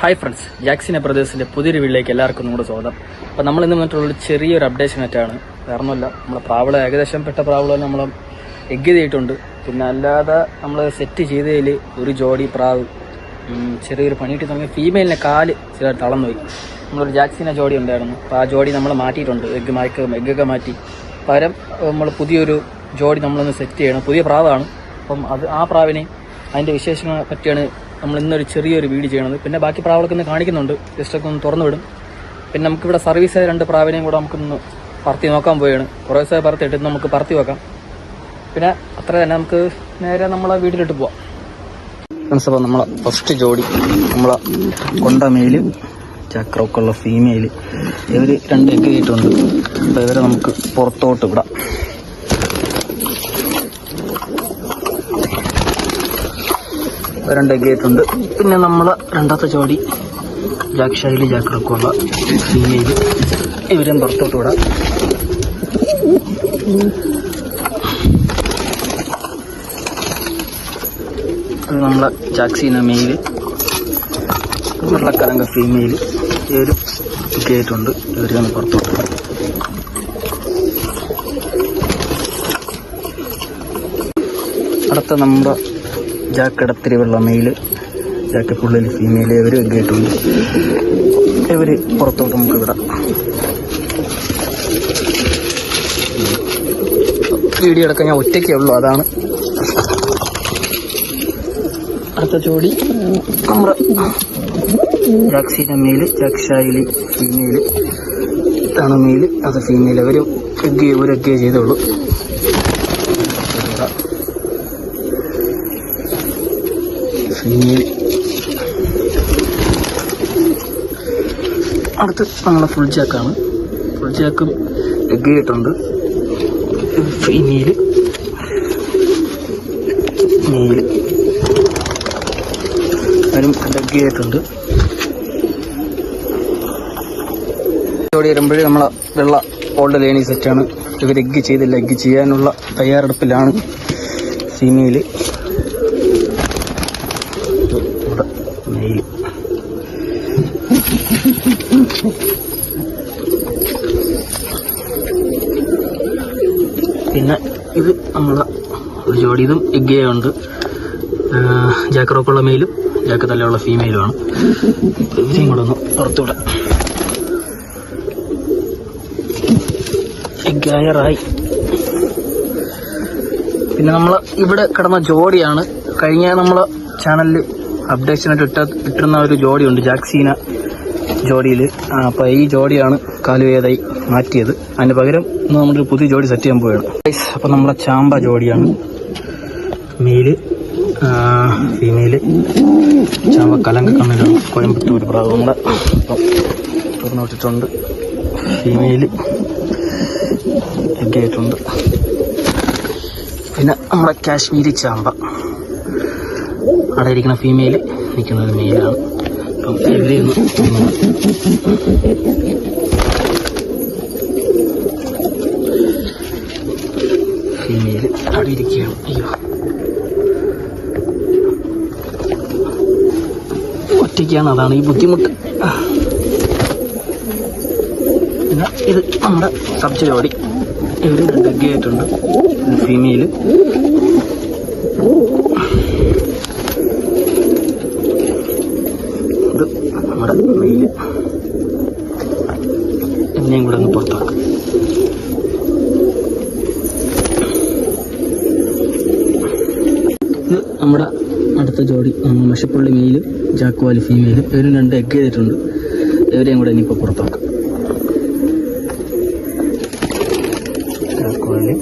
Hi friends ജാക്സിന ബ്രദേഴ്സിന്റെ പുതിയൊരു വീട്ടിലേക്ക് എല്ലാവർക്കും നമ്മുടെ സ്വാഗതം. അപ്പോൾ നമ്മൾ ഇന്ന് വന്നിട്ടുള്ള ചെറിയൊരു അപ്ഡേഷൻ ആയിട്ടാണ്. കാരണമല്ല നമ്മളെ പ്രാവള ഏകദേശം പെട്ട പ്രാവള നമ്മൾ എഗ് ചെയ്തിട്ടുണ്ട്. പിന്നെ അല്ലാതെ നമ്മൾ സെറ്റ് ചെയ്തതിൽ ഒരു ജോഡി പ്രാവ് ചെറിയൊരു പണിയിട്ട് തുടങ്ങിയ ഫീമെയിലിനെ കാൽ ചില തളർന്നു പോയി നമ്മളൊരു ജാക്സിനെ ജോഡി ഉണ്ടായിരുന്നു. അപ്പോൾ ആ ജോഡി നമ്മൾ മാറ്റിയിട്ടുണ്ട്. എഗ് മയക്ക എഗ്ഗൊക്കെ മാറ്റി. പകരം നമ്മൾ പുതിയൊരു ജോഡി നമ്മളൊന്ന് സെറ്റ് ചെയ്യണം. പുതിയ പ്രാവാണ്. അപ്പം അത് ആ പ്രാവിനെ അതിന്റെ വിശേഷങ്ങളെ പറ്റിയാണ് നമ്മൾ ഇന്നൊരു ചെറിയൊരു വീഡിയോ ചെയ്യണത്. പിന്നെ ബാക്കി പ്രാവളൊക്കെ ഒന്ന് കാണിക്കുന്നുണ്ട്. ജസ്റ്റ് ഒക്കെ ഒന്ന് തുറന്നു വിടും പിന്നെ നമുക്കിവിടെ സർവീസ് ആയ രണ്ട് പ്രാവിനെയും കൂടെ നമുക്കൊന്ന് പറത്തി നോക്കാൻ പോവുകയാണ്. കുറേ ദിവസമായി പറത്തിയിട്ട് നമുക്ക് പറത്തി വെക്കാം പിന്നെ അത്ര തന്നെ നമുക്ക് നേരെ നമ്മളെ വീട്ടിലിട്ട് പോവാം. അപ്പോൾ നമ്മളെ ഫസ്റ്റ് ജോഡി നമ്മളെ കൊണ്ട മെയിൽ ചക്രമൊക്കെയുള്ള ഫീമെയിൽ ഇവർ രണ്ട് ചെയ്തിട്ടുണ്ട് അപ്പോൾ ഇവരെ നമുക്ക് പുറത്തോട്ട് വിടാം. രണ്ട് ചെയ്തിട്ടുണ്ട് പിന്നെ നമ്മളെ രണ്ടാമത്തെ ജോഡി ജാക്ക് ഷൈലി ജാക്രൊക്കെയുള്ള ഫീമെയിൽ ഇവരും പുറത്തോട്ട് വിടാം. അത് നമ്മളെ ജാക്സീന മെയിൽ വെള്ളക്കലങ്ക ഫീമെയിൽ ഒരു ഗേറ്റുണ്ട്. ഇവർ ഒന്ന് പുറത്തോട്ട്. അടുത്ത നമ്മുടെ ജാക്കടത്തിരി വെള്ള മെയിൽ ജാക്കപ്പുള്ളിൽ ഫീമെയിൽ ഇവർ ഗേറ്റുണ്ട് ഇവർ പുറത്തോട്ട് നമുക്ക് വിടാം. വീഡിയോ എടുക്കാൻ ഞാൻ ഒറ്റയ്ക്കേ ഉള്ളൂ അതാണ് അടുത്ത ചോടി നമ്മുടെ ജാക്സീന മെയിൽ ജാക്ഷായിലി ഫീമെയിൽ ഇതാണ് മെയിൽ അത് ഫീമെയിൽ അവർ എഗ് ഒരു എഗ്ഗേ ചെയ്തോളൂ. ഫീമെയിൽ അടുത്ത് നമ്മളെ ഫുൾ ജാക്കാണ് ഫുൾ ജാക്കും എഗ് ചെയ്തിട്ടുണ്ട് ഇനിയിൽ ഇനിയിൽ അവരും ഡഗ് ചെയ്തിട്ടുണ്ട് ഓടി വരുമ്പോഴേ നമ്മളെ വെള്ള ഓൾഡ് ലേണി സെറ്റാണ് ഇവർ എഗ് ചെയ്തില്ല എഗ് ചെയ്യാനുള്ള തയ്യാറെടുപ്പിലാണ് ഫീമെയിൽ പിന്നെ ഇത് നമ്മളെ ഒരു ജോഡി ഇതും എഗ്ഗയുണ്ട് ജാക്കറോക്കുള്ള മെയിലും ജാക്ക് തലയുള്ള ഫീമെയിലുമാണ് ഇവരെയും കൂടെ ഒന്ന് പുറത്തുവിടാം. എഗ്ഗായറായി പിന്നെ നമ്മൾ ഇവിടെ കിടന്ന ജോഡിയാണ്. കഴിഞ്ഞ നമ്മളെ ചാനലിൽ അപ്ഡേഷനായിട്ട് ഇട്ട ഇട്ടിരുന്ന ഒരു ജോഡിയുണ്ട് ജാക്സീന. ജോഡിയിൽ അപ്പോൾ ഈ ജോഡിയാണ് കാലുവേദായി മാറ്റിയത്. അതിന് പകരം നമ്മളൊരു പുതിയ ജോഡി സെറ്റ് ചെയ്യാൻ പോവുകയാണ് അപ്പോൾ നമ്മളെ ചാമ്പ ജോഡിയാണ്. Male female. ചാമ്പ കലങ്ക കണ്ണിലാണ് കോയമ്പത്തൂർ പ്രാവ് നമ്മുടെ തുറന്നു ഫീമെയിൽ എഗ് ആയിട്ടുണ്ട്. പിന്നെ നമ്മുടെ കാശ്മീരി ചാമ്പ. അവിടെ ഇരിക്കുന്ന ഫീമെയിൽ നിൽക്കുന്നത് മെയിലാണ്. അവിടെ ഇരിക്കുകയാണ് അയ്യോ ഒറ്റയ്ക്കാണ് അതാണ് ഈ ബുദ്ധിമുട്ട്. ഇത് നമ്മുടെ സബ്ജ ഡഗ് ഇവർ രണ്ട് എഗ് ആയിട്ടുണ്ട് ഫീമെയിൽ ഇത് നമ്മുടെ മെയിൽ എന്നെയും കൂടെ ഒന്ന് പുറത്താക്കും നമ്മുടെ അടുത്ത ജോഡി മഷപ്പുള്ളി മഷപ്പള്ളി മെയിലും ജാക്കുവാലി ഫീമെയിലും ഇവരും രണ്ട് എഗ് ചെയ്തിട്ടുണ്ട്. ഇവരെയും കൂടെ ഇനിയിപ്പോൾ പുറത്താക്കാം ജാക്കുവാലി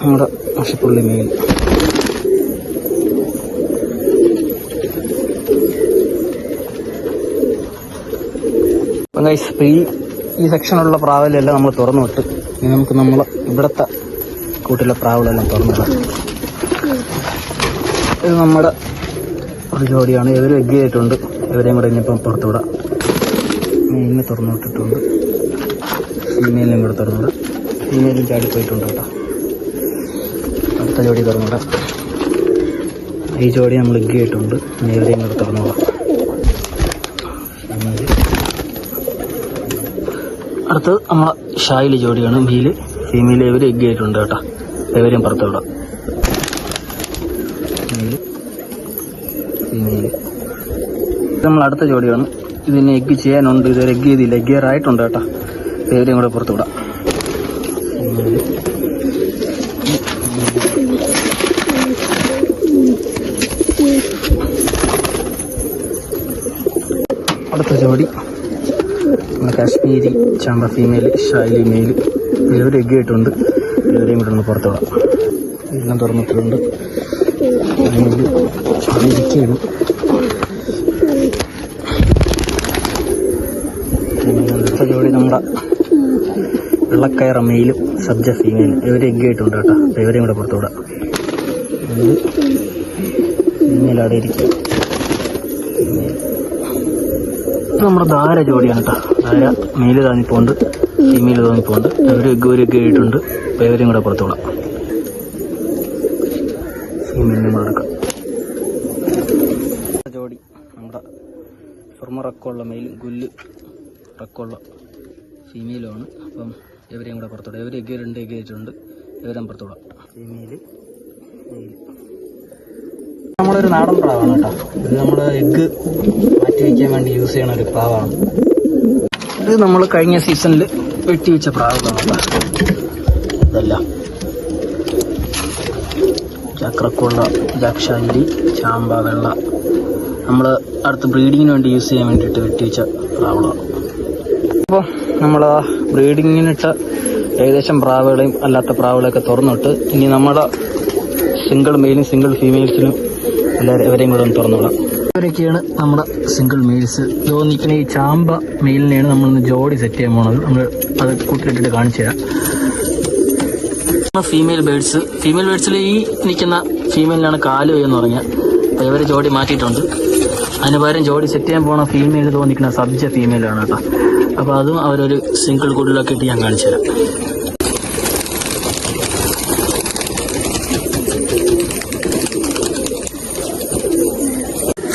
നമ്മുടെ മഷപ്പള്ളി മെയിൽ ഗൈസ് ഈ ഈ സെക്ഷനുള്ള പ്രാവലെല്ലാം നമ്മൾ തുറന്നു വിട്ട്. ഇനി നമുക്ക് നമ്മൾ ഇവിടുത്തെ കൂട്ടിലെ പ്രാവലെല്ലാം തുറന്നു വിടാം. ഇത് നമ്മുടെ ഒരു ജോഡിയാണ്. ഇവർ എഗ് ചെയ്തിട്ടുണ്ട്. ഇവരെയും കൂടെ ഇനിയിപ്പം പുറത്തു വിടാം. മെയിലിനെ തുറന്നു വിട്ടിട്ടുണ്ട്. ഫീമെയിലിനും കൂടെ തുറന്നു വിടാം. ഫീമെയിലും ചാടി പോയിട്ടുണ്ട് കേട്ടോ. അടുത്ത ജോഡി തുറന്നു വിടാം. ഈ ജോഡി നമ്മൾ എഗ് ചെയ്തിട്ടുണ്ട്. ഇനി ഇവരെയും കൂടെ തുറന്നു വിടാം. അടുത്ത് നമ്മളെ ഷായിൽ ജോഡിയാണ്. മെയിൽ ഫീമെയിൽ ഇവർ എഗ് ആയിട്ടുണ്ട് കേട്ടോ. ഇവരെയും പുറത്ത് വിടാം. ഫീമെയിൽ നമ്മൾ അടുത്ത ജോഡിയാണ്. ഇതിന് എഗ് ചെയ്യാനുണ്ട്. ഇതൊരു എഗ് ചെയ്തില്ല. എഗ് ആയിട്ടുണ്ട് കേട്ടോ. ഇവരെയും കൂടെ പുറത്ത് വിടാം. അടുത്ത ജോഡി. കാശ്മീരി ചാമ്പ ഫീമെയിൽ ഷൈലി മെയിൽ ഇവർ എഗ് ആയിട്ടുണ്ട് കൂടെ ഒന്ന് പുറത്തോടാം എല്ലാം തുറന്നിട്ടുണ്ട് ഇരിക്കുകയാണ് ജോഡി നമ്മുടെ വെള്ളക്കയറ മെയിലും സബ്ജ ഫീമെയിലും ഇവർ എഗ് ആയിട്ടുണ്ട് കേട്ടോ. അപ്പോൾ ഇവരെയും ഇവിടെ ഇരിക്കുക ഇത് നമ്മുടെ ധാര ജോഡിയാണ് കേട്ടോ. ധാര മെയിൽ താന്നിപ്പോണ്ട്. ഫീമെയിൽ തോന്നിപ്പോണ്ട്. ഒരു എഗ് ഒരു എഗ് ആയിട്ടുണ്ട്. അപ്പോൾ ഇവരെയും കൂടെ പുറത്തോളാം. ഫീമെയിലിനും കൂടെ എടുക്കാം. ജോഡി. നമ്മുടെ സ്വർമ്മ റക്കമുള്ള മെയിലും ഗുല്ല് റക്കമുള്ള ഫീമെയിലുമാണ്. അപ്പം ഇവരെയും കൂടെ പുറത്തോടാം ഇവർ എഗ് രണ്ട് എഗ് ആയിട്ടുണ്ട്. ഇവരെയും പുറത്തോടാം ഫീമെയിൽ മെയിൽ. നമ്മളൊരു നാടൻ പ്രാവാണ് കേട്ടോ. ഇത് നമ്മൾ എഗ്ഗ് മാറ്റി വയ്ക്കാൻ വേണ്ടി യൂസ് ചെയ്യണ ഒരു പ്രാവാണ് ഇത് നമ്മൾ കഴിഞ്ഞ സീസണിൽ വെട്ടി വെച്ച പ്രാവുകളാണ്. ഇതെല്ലാം. ചക്രക്കുള്ള ജാക്ഷാലി ചാമ്പ വെള്ള. നമ്മൾ അടുത്ത് ബ്രീഡിങ്ങിന് വേണ്ടി യൂസ് ചെയ്യാൻ വേണ്ടിയിട്ട് വെട്ടി വെച്ച പ്രാവുകളാണ്. അപ്പോൾ നമ്മൾ ആ ബ്രീഡിങ്ങിനിട്ട ഏകദേശം പ്രാവുകളെയും അല്ലാത്ത പ്രാവുകളെയൊക്കെ തുറന്നിട്ട് ഇനി നമ്മുടെ സിംഗിൾ മെയിലും സിംഗിൾ ഫീമെയിൽസിനും എല്ലാവരും ഇവരെയും കൂടെ ഒന്ന് ഇവരൊക്കെയാണ് നമ്മുടെ സിംഗിൾ മെയിൽസ് ഇതോ നിൽക്കുന്ന ഈ ചാമ്പ മെയിലിനെയാണ് നമ്മളിന്ന് ജോഡി സെറ്റ് ചെയ്യാൻ പോണത്. നമ്മൾ അത് കൂട്ടിലിട്ടിട്ട് കാണിച്ചു തരാം. ഫീമെയിൽ ബേഡ്സ് ഫീമെയിൽ ബേഡ്സിൽ ഈ നിൽക്കുന്ന ഫീമെയിലാണ് കാൽ എന്ന് പറഞ്ഞാൽ അപ്പോൾ ഇവർ ജോഡി മാറ്റിയിട്ടുണ്ട്. അതിന് പകരം ജോഡി സെറ്റ് ചെയ്യാൻ പോണ ഫീമെയിൽ തോന്നിക്കുന്ന സബ്ജ ഫീമെയിലാണ് കേട്ടോ. അപ്പോൾ അതും അവരൊരു സിംഗിൾ കൂടുതലൊക്കെ ഇട്ട് ഞാൻ കാണിച്ചു തരാം.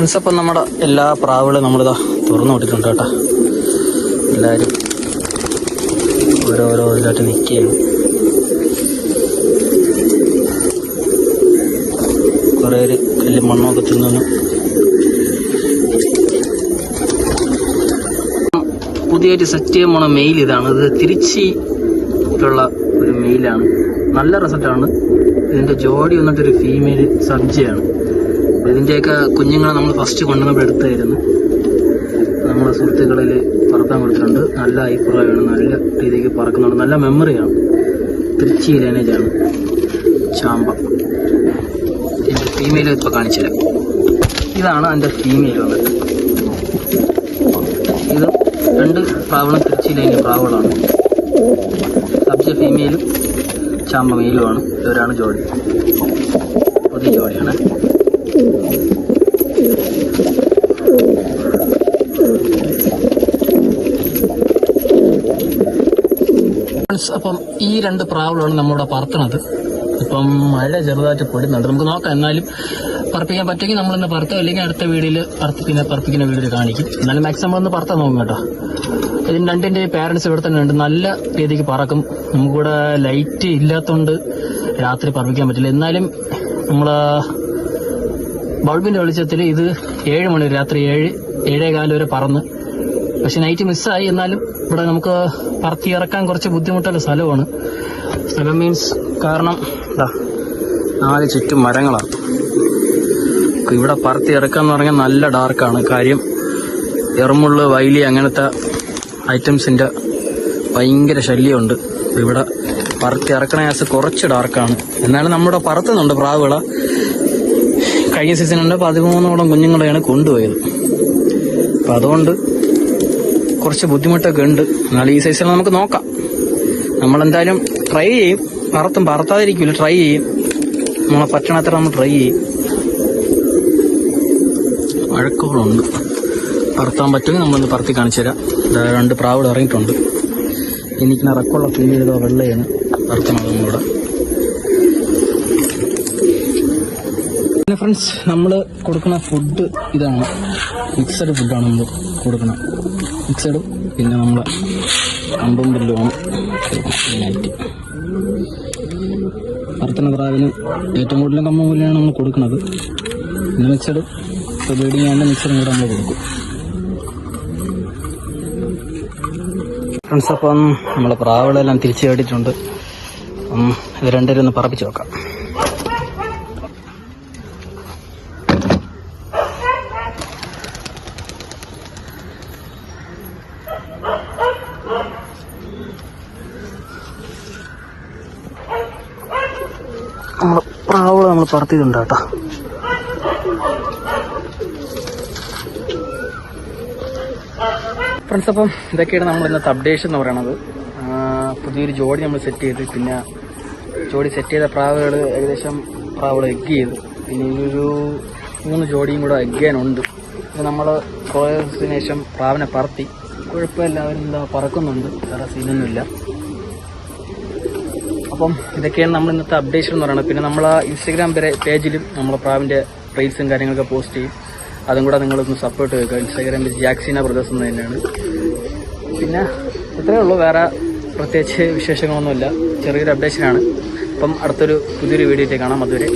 ഫ്രണ്ട്സ് അപ്പം നമ്മുടെ എല്ലാ പ്രാവുകളും നമ്മളിതാ തുറന്നു വിട്ടിട്ടുണ്ട് കേട്ടോ. എല്ലാവരും ഓരോരോ ഇതിലായിട്ട് നിൽക്കുകയാണ് കുറേ കല്ല് മണ്ണൊക്കെ തിന്നു പുതിയൊരു സെറ്റ് ചെയ്യാൻ പോണ മെയിൽ ഇതാണ്. ഇത് തിരിച്ചിട്ടുള്ള ഒരു മെയിലാണ് നല്ല റിസൾട്ടാണ് ഇതിന്റെ ജോഡി വന്നിട്ടൊരു ഫീമെയിൽ സബ്ജയാണ് ഇതിന്റെയൊക്കെ കുഞ്ഞുങ്ങളെ നമ്മൾ ഫസ്റ്റ് കൊണ്ടുവന്നപ്പോൾ എടുത്തായിരുന്നു നമ്മളെ സുഹൃത്തുക്കളിൽ പറക്കാൻ കൊടുത്തിട്ടുണ്ട്. നല്ല അഭിപ്രായമാണ്. നല്ല രീതിക്ക് പറക്കുന്നുണ്ട്. നല്ല മെമ്മറിയാണ്. തിരുച്ചി ലൈനേജാണ് ചാമ്പ. എന്റെ ഫീമെയിൽ ഇപ്പോൾ കാണിച്ചുതരാം ഇതാണ് എന്റെ ഫീമെയിൽ വന്നിട്ട് ഇത് രണ്ട് പ്രാവണം തിരുച്ചി ലൈനിൽ പ്രാവുകളാണ്. സബ്ജ ഫീമെയിലും ചാമ്പ മെയിലുമാണ് ഇവരാണ് ജോഡി. പുതിയ ജോഡിയാണ്. അപ്പം ഈ രണ്ട് പ്രാവുകളാണ് നമ്മളിവിടെ പറത്തണത് ഇപ്പം മഴ ചെറുതായിട്ട് പൊടുന്നുണ്ട് നമുക്ക് നോക്കാം എന്നാലും പറപ്പിക്കാൻ പറ്റുമെങ്കിൽ നമ്മളിന്ന് പറത്തോ അല്ലെങ്കിൽ അടുത്ത വീടിൽ പറപ്പിക്കുന്ന പറപ്പിക്കുന്ന വീടിൽ കാണിക്കും. എന്നാലും മാക്സിമം ഒന്ന് പറത്താൻ നോക്കും കേട്ടോ. ഇതിന് രണ്ടിന്റെ പേരൻസ് ഇവിടെ തന്നെ ഉണ്ട്. നല്ല രീതിക്ക് പറക്കും. നമുക്കിവിടെ ലൈറ്റ് ഇല്ലാത്തതുകൊണ്ട് രാത്രി പറപ്പിക്കാൻ പറ്റില്ല. എന്നാലും നമ്മൾ ബൾബിന്റെ വെളിച്ചത്തിൽ ഇത് ഏഴ് മണി രാത്രി ഏഴ് ഏഴേ കാലം വരെ പറന്ന്. പക്ഷെ നൈറ്റ് മിസ്സായി. എന്നാലും ഇവിടെ നമുക്ക് പറത്തി ഇറക്കാൻ കുറച്ച് ബുദ്ധിമുട്ടുള്ള സ്ഥലമാണ്. സ്ഥലം മീൻസ് കാരണം എന്താ നാല് ചുറ്റും മരങ്ങളാണ് ഇവിടെ പറത്തി ഇറക്കുക എന്ന് പറഞ്ഞാൽ നല്ല ഡാർക്കാണ്. കാര്യം എറുമുള്ള് വൈലി അങ്ങനത്തെ ഐറ്റംസിന്റെ ഭയങ്കര ശല്യമുണ്ട്. ഇവിടെ പറത്തി ഇറക്കണ ഗ്യാസ് കുറച്ച് ഡാർക്കാണ്. എന്നാലും നമ്മുടെ പറത്തുന്നുണ്ട് പ്രാവുകള. കഴിഞ്ഞ സീസണിന്റെ പതിമൂന്നോളം കുഞ്ഞുങ്ങളെയാണ് കൊണ്ടുപോയത്. അപ്പം അതുകൊണ്ട് കുറച്ച് ബുദ്ധിമുട്ടൊക്കെ ഉണ്ട്. എന്നാലും ഈ സീസണിൽ നമുക്ക് നോക്കാം. നമ്മളെന്തായാലും ട്രൈ ചെയ്യും. പറത്തും പറത്താതിരിക്കില്ല ട്രൈ ചെയ്യും. നമ്മളെ പറ്റണത്ര നമ്മൾ ട്രൈ ചെയ്യും. മഴക്കോളുണ്ട് പറത്താൻ പറ്റുമെങ്കിൽ നമ്മളൊന്ന് പറത്തി കാണിച്ചു തരാം. രണ്ട് പ്രാവുകൾ ഇറങ്ങിയിട്ടുണ്ട്. എനിക്ക് ഇറക്കമുള്ള ഫീൽ വെള്ളയാണ്. പറത്തണം നമ്മളിവിടെ. ഫ്രണ്ട്സ് നമ്മൾ കൊടുക്കുന്ന ഫുഡ് ഇതാണ്. മിക്സഡ് ഫുഡാണ് നമ്മൾ കൊടുക്കുന്നത് മിക്സഡ് പിന്നെ നമ്മൾ അമ്പും പുല്ലുമാണ് മെയിനായിട്ട് വർത്തന പ്രാവിന് ഏറ്റവും കൂടുതലും കമ്പം പുല്ലാണ് നമ്മൾ കൊടുക്കുന്നത് പിന്നെ മിക്സഡ് ഇപ്പോൾ ബ്രീഡിങ് ആകുമ്പോൾ മിക്സഡും കൂടെ നമ്മൾ കൊടുക്കും. ഫ്രണ്ട്സ് അപ്പം നമ്മളെ പ്രാവുകളെല്ലാം തിരിച്ചു കേട്ടിട്ടുണ്ട്. രണ്ടുപേരും ഒന്ന് പറപ്പിച്ച് നോക്കാം നമ്മളെ പറത്തിയിട്ടുണ്ട് കേട്ടോ ഫ്രണ്ട്സ് അപ്പം ഇതൊക്കെയാണ് നമ്മൾ ഇന്നത്തെ അപ്ഡേഷൻ എന്ന് പറയണത്. പുതിയൊരു ജോഡി നമ്മൾ സെറ്റ് ചെയ്ത്. പിന്നെ ജോഡി സെറ്റ് ചെയ്ത പ്രാവുകൾ ഏകദേശം പ്രാവുകൾ എഗ് ചെയ്തു. പിന്നെ ഇതൊരു മൂന്ന് ജോഡിയും കൂടെ എഗ് ചെയ്യാനുണ്ട്. അപ്പോൾ നമ്മൾ ദിവസത്തിന് ശേഷം പ്രാവിനെ പറത്തി. കുഴപ്പമില്ല അവരെന്താ പറക്കുന്നുണ്ട്. വേറെ സീനൊന്നുമില്ല അപ്പം ഇതൊക്കെയാണ് നമ്മൾ ഇന്നത്തെ അപ്ഡേഷൻ എന്ന് പറയുന്നത്. പിന്നെ നമ്മൾ ഇൻസ്റ്റാഗ്രാം പേജിലും നമ്മൾ പ്രാവിന്റെ റീൽസും കാര്യങ്ങളൊക്കെ പോസ്റ്റ് ചെയ്യും. അതും കൂടെ നിങ്ങളൊന്ന് സപ്പോർട്ട് ചെയ്യുക ഇൻസ്റ്റാഗ്രാമിൽ ജാക്സിന ബ്രദേഴ്സ് എന്ന് തന്നെയാണ്. പിന്നെ ഇത്രയേ ഉള്ളൂ. വേറെ പ്രത്യേകിച്ച് വിശേഷങ്ങളൊന്നുമില്ല. ചെറിയൊരു അപ്ഡേഷനാണ് അപ്പം അടുത്തൊരു പുതിയൊരു വീഡിയോ കാണാം. അതുവരെ